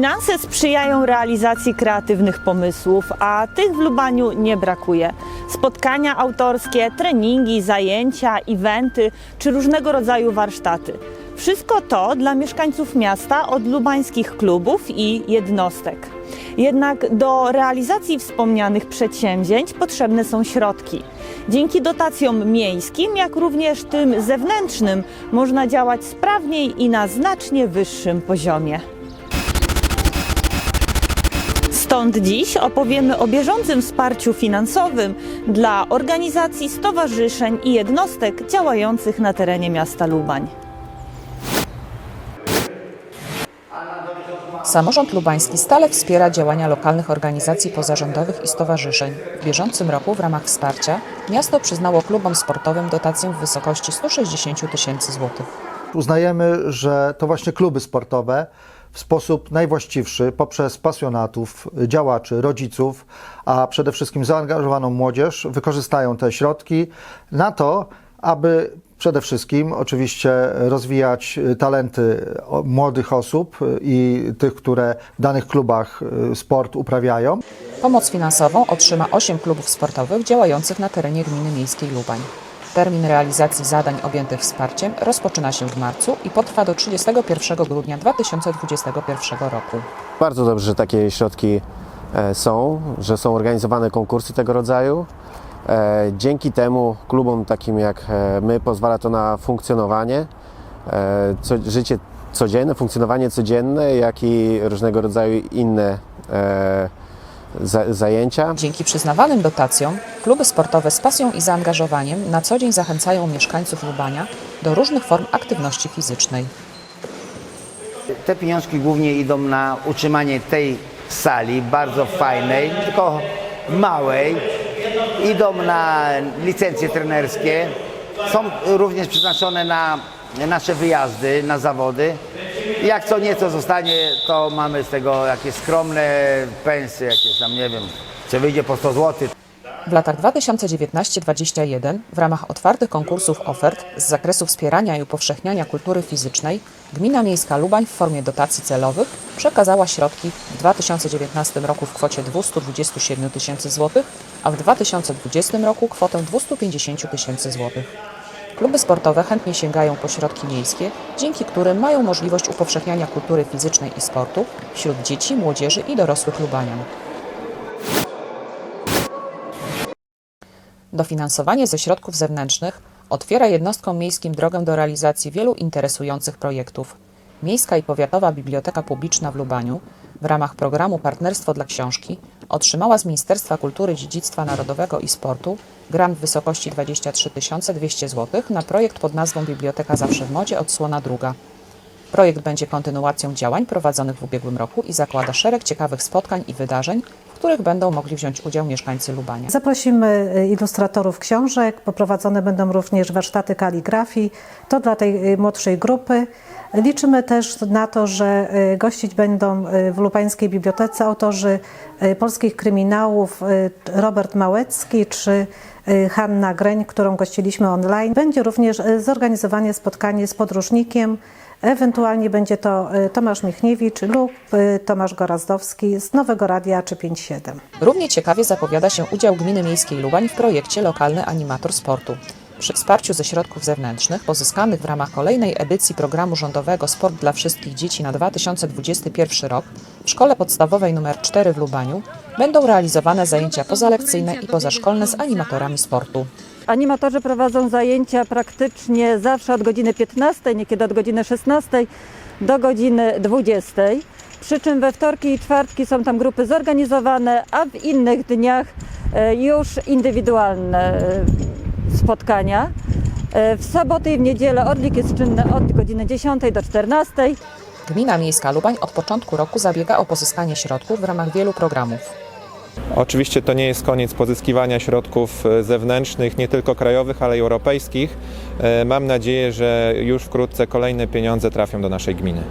Finanse sprzyjają realizacji kreatywnych pomysłów, a tych w Lubaniu nie brakuje. Spotkania autorskie, treningi, zajęcia, eventy czy różnego rodzaju warsztaty. Wszystko to dla mieszkańców miasta od lubańskich klubów i jednostek. Jednak do realizacji wspomnianych przedsięwzięć potrzebne są środki. Dzięki dotacjom miejskim, jak również tym zewnętrznym, można działać sprawniej i na znacznie wyższym poziomie. Stąd dziś opowiemy o bieżącym wsparciu finansowym dla organizacji, stowarzyszeń i jednostek działających na terenie miasta Lubań. Samorząd lubański stale wspiera działania lokalnych organizacji pozarządowych i stowarzyszeń. W bieżącym roku w ramach wsparcia miasto przyznało klubom sportowym dotację w wysokości 160 tysięcy złotych. Uznajemy, że to właśnie kluby sportowe w sposób najwłaściwszy poprzez pasjonatów, działaczy, rodziców, a przede wszystkim zaangażowaną młodzież wykorzystają te środki na to, aby przede wszystkim oczywiście rozwijać talenty młodych osób i tych, które w danych klubach y, sport uprawiają. Pomoc finansową otrzyma 8 klubów sportowych działających na terenie gminy miejskiej Lubań. Termin realizacji zadań objętych wsparciem rozpoczyna się w marcu i potrwa do 31 grudnia 2021 roku. Bardzo dobrze, że takie środki e, są, że są organizowane konkursy tego rodzaju. E, Dzięki temu klubom takim jak e, my pozwala to na funkcjonowanie, życie codzienne, funkcjonowanie codzienne, jak i różnego rodzaju inne zajęcia. Dzięki przyznawanym dotacjom kluby sportowe z pasją i zaangażowaniem na co dzień zachęcają mieszkańców Lubania do różnych form aktywności fizycznej. Te pieniążki głównie idą na utrzymanie tej sali, bardzo fajnej, tylko małej. Idą na licencje trenerskie. Są również przeznaczone na nasze wyjazdy, na zawody. Jak co nieco zostanie, to mamy z tego jakieś skromne pensje, jakieś tam, nie wiem, czy wyjdzie po 100 zł. W latach 2019-2021 w ramach otwartych konkursów ofert z zakresu wspierania i upowszechniania kultury fizycznej Gmina Miejska Lubań w formie dotacji celowych przekazała środki w 2019 roku w kwocie 227 tysięcy złotych, a w 2020 roku kwotę 250 tysięcy złotych. Kluby sportowe chętnie sięgają po środki miejskie, dzięki którym mają możliwość upowszechniania kultury fizycznej i sportu wśród dzieci, młodzieży i dorosłych Lubanian. Dofinansowanie ze środków zewnętrznych otwiera jednostkom miejskim drogę do realizacji wielu interesujących projektów. Miejska i Powiatowa Biblioteka Publiczna w Lubaniu w ramach programu Partnerstwo dla Książki otrzymała z Ministerstwa Kultury, Dziedzictwa Narodowego i Sportu grant w wysokości 23 200 zł na projekt pod nazwą Biblioteka Zawsze w Modzie odsłona druga. Projekt będzie kontynuacją działań prowadzonych w ubiegłym roku i zakłada szereg ciekawych spotkań i wydarzeń, których będą mogli wziąć udział mieszkańcy Lubania. Zaprosimy y, ilustratorów książek, poprowadzone będą również warsztaty kaligrafii. To dla tej y, młodszej grupy. Liczymy też na to, że y, gościć będą w Lubańskiej Bibliotece autorzy polskich kryminałów Robert Małecki czy Hanna Greń, którą gościliśmy online. Będzie również zorganizowanie spotkanie z podróżnikiem. Ewentualnie będzie to y, Tomasz Michniewicz lub y, Tomasz Gorazdowski z Nowego Radia 357. Równie ciekawie zapowiada się udział Gminy Miejskiej Lubań w projekcie Lokalny Animator Sportu. Przy wsparciu ze środków zewnętrznych pozyskanych w ramach kolejnej edycji programu rządowego Sport dla wszystkich dzieci na 2021 rok w Szkole Podstawowej nr 4 w Lubaniu będą realizowane zajęcia pozalekcyjne i pozaszkolne z animatorami sportu. Animatorzy prowadzą zajęcia praktycznie zawsze od godziny 15, niekiedy od godziny 16 do godziny 20. Przy czym we wtorki i czwartki są tam grupy zorganizowane, a w innych dniach e, już indywidualne e, spotkania. E, W soboty i w niedzielę odlik jest czynny od godziny 10 do 14. Gmina Miejska Lubań od początku roku zabiega o pozyskanie środków w ramach wielu programów. Oczywiście to nie jest koniec pozyskiwania środków e, zewnętrznych, nie tylko krajowych, ale i europejskich. E, Mam nadzieję, że już wkrótce kolejne pieniądze trafią do naszej gminy.